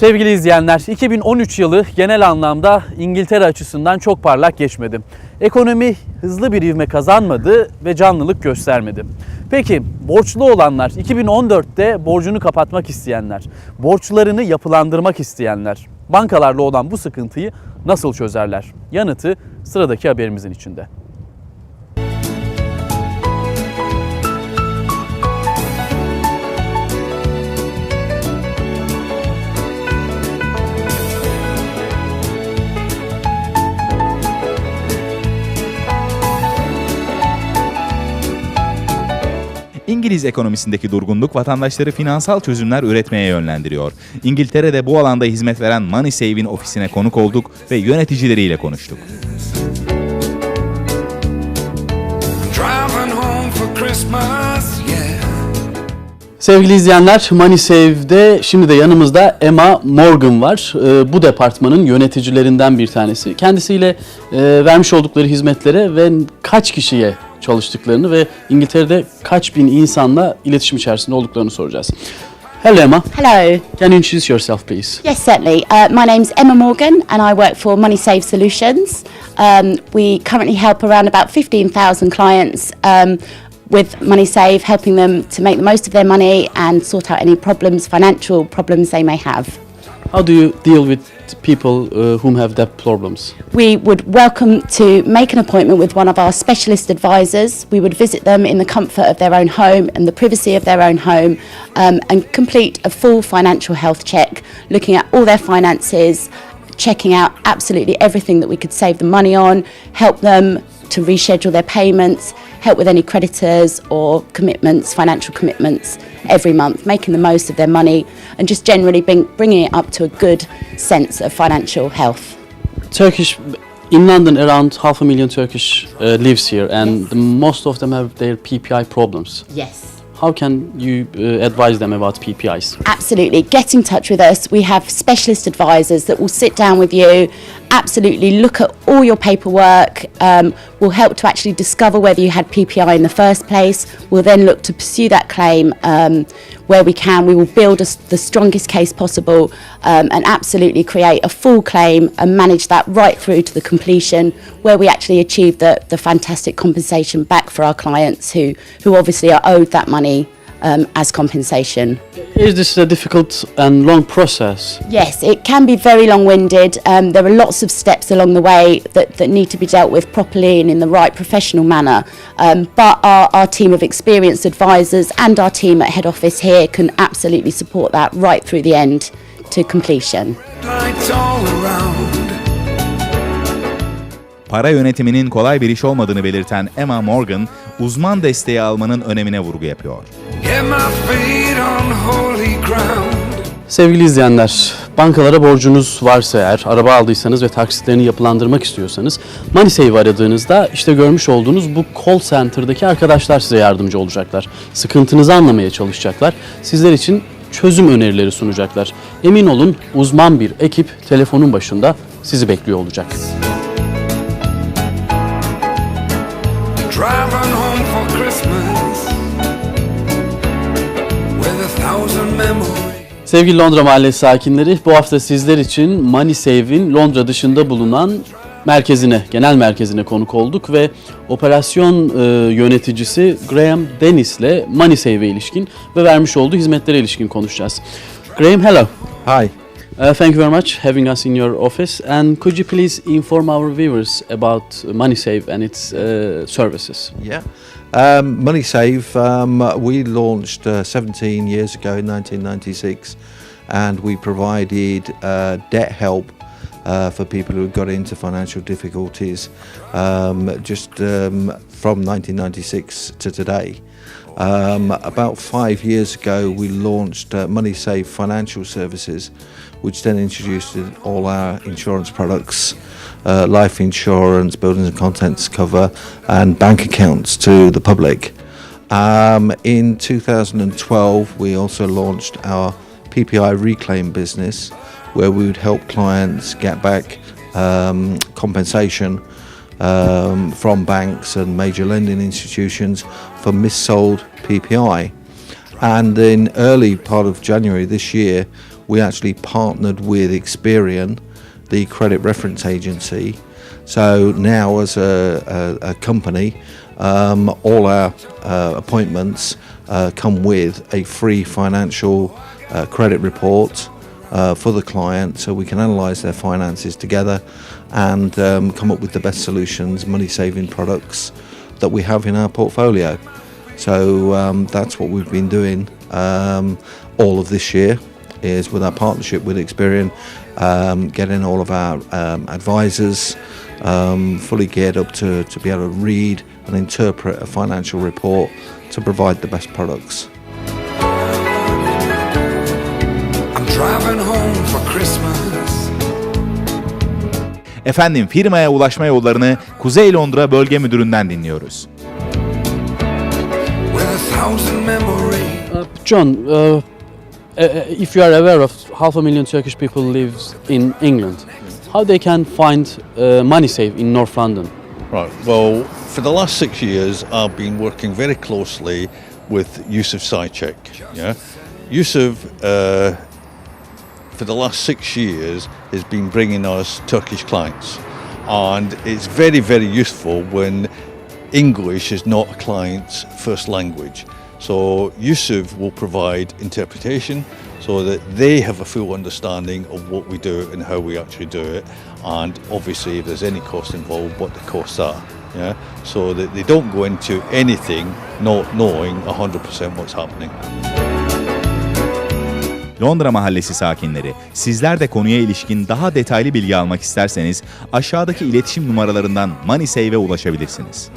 Sevgili izleyenler, 2013 yılı genel anlamda İngiltere açısından çok parlak geçmedi. Ekonomi hızlı bir ivme kazanmadı ve canlılık göstermedi. Peki borçlu olanlar, 2014'te borcunu kapatmak isteyenler, borçlarını yapılandırmak isteyenler, bankalarla olan bu sıkıntıyı nasıl çözerler? Yanıtı sıradaki haberimizin içinde. İngiliz ekonomisindeki durgunluk vatandaşları finansal çözümler üretmeye yönlendiriyor. İngiltere'de bu alanda hizmet veren MoneySave'in ofisine konuk olduk ve yöneticileriyle konuştuk. Sevgili izleyenler, MoneySave'de şimdi de yanımızda Emma Morgan var. Ee, Bu departmanın yöneticilerinden bir tanesi. Kendisiyle e, vermiş oldukları hizmetlere ve kaç kişiye çalıştıklarını ve İngiltere'de kaç bin insanla iletişim içerisinde olduklarını soracağız. Hello Emma. Hello. Can you introduce yourself please? Yes, certainly. Uh, my name's Emma Morgan, and I work for Money Save Solutions. Um, we currently help around about 15,000 clients um, with Money Save, helping them to make the most of their money and sort out any problems, financial problems they may have. How do you deal with people uh, whom have debt problems? We would welcome to make an appointment with one of our specialist advisors. We would visit them in the comfort of their own home and the privacy of their own home um, and complete a full financial health check, looking at all their finances, checking out absolutely everything that we could save them money on, help them to reschedule their payments, help with any creditors or commitments, financial commitments every month, making the most of their money and just generally bring, bringing it up to a good sense of financial health. Turkish in London around half a million Turkish uh, lives here and the, most of them have their PPI problems. Yes. How can you uh, advise them about PPIs? Absolutely. Get in touch with us. We have specialist advisors that will sit down with you, absolutely look at all your paperwork, um, will help to actually discover whether you had PPI in the first place. We'll then look to pursue that claim um, where we can. We will build us the strongest case possible um, and absolutely create a full claim and manage that right through to the completion where we actually achieve the, the fantastic compensation back for our clients who, who obviously are owed that money um, as compensation. Is this a difficult and long process? Yes, it can be very long winded. Um, there are lots of steps along the way that, that need to be dealt with properly and in the right professional manner. Um, but our, our team of experienced advisors and our team at head office here can absolutely support that right through the end to completion. Lights all around. Para yönetiminin kolay bir iş olmadığını belirten Emma Morgan, uzman desteği almanın önemine vurgu yapıyor. Sevgili izleyenler, bankalara borcunuz varsa eğer, araba aldıysanız ve taksitlerini yapılandırmak istiyorsanız MoneySave aradığınızda işte görmüş olduğunuz bu call center'daki arkadaşlar size yardımcı olacaklar. Sıkıntınızı anlamaya çalışacaklar. Sizler için çözüm önerileri sunacaklar. Emin olun uzman bir ekip telefonun başında sizi bekliyor olacak. Sevgili Londra Mahallesi sakinleri, bu hafta sizler için MoneySave'in Londra dışında bulunan merkezine, genel merkezine konuk olduk ve operasyon e, yöneticisi Graham Dennis'le MoneySave'e ilişkin ve vermiş olduğu hizmetlere ilişkin konuşacağız. Graham, hello. Hi. Uh, thank you very much having us in your office. And could you please inform our viewers about MoneySave and its uh, services? Yeah. Um, Money Save, um, we launched uh, 17 years ago in 1996 and we provided uh, debt help uh, for people who got into financial difficulties um, just um, from 1996 to today. Um, about five years ago, we launched uh, Money Save Financial Services, which then introduced all our insurance products, uh, life insurance, buildings and contents cover, and bank accounts to the public. Um, in 2012, we also launched our PPI reclaim business, where we would help clients get back um, compensation um, from banks and major lending institutions for missold PPI. And in early part of January this year, we actually partnered with Experian, the credit reference agency. So now, as a, a, a company, um, all our uh, appointments uh, come with a free financial uh, credit report uh, for the client so we can analyse their finances together and um, come up with the best solutions, money saving products that we have in our portfolio. So um, that's what we've been doing um, all of this year is with our partnership with Experian, um, getting all of our um, advisors um, fully geared up to, to be able to read and interpret a financial report to provide the best products. Driving home for Christmas. Efendim firmaya ulaşma yollarını Kuzey Londra Bölge Müdürü'nden dinliyoruz. With a thousand memories. Uh, John, uh, uh, if you are aware of half a million Turkish people lives in England, how they can find uh, money save in North London? Right. Well, for the last six years, I've been working very closely with Yusuf Sychek. Yeah, Yusuf, uh, for the last six years, has been bringing us Turkish clients, and it's very, very useful when English is not a client's first language. So Yusuf will provide interpretation so that they have a full understanding of what we do and how we actually do it, and obviously if there's any cost involved, what the costs are. Yeah, so that they don't go into anything not knowing 100% what's happening. Londra Mahallesi sakinleri, sizler de konuya ilişkin daha detaylı bilgi almak isterseniz aşağıdaki iletişim numaralarından MoneySave'e ulaşabilirsiniz.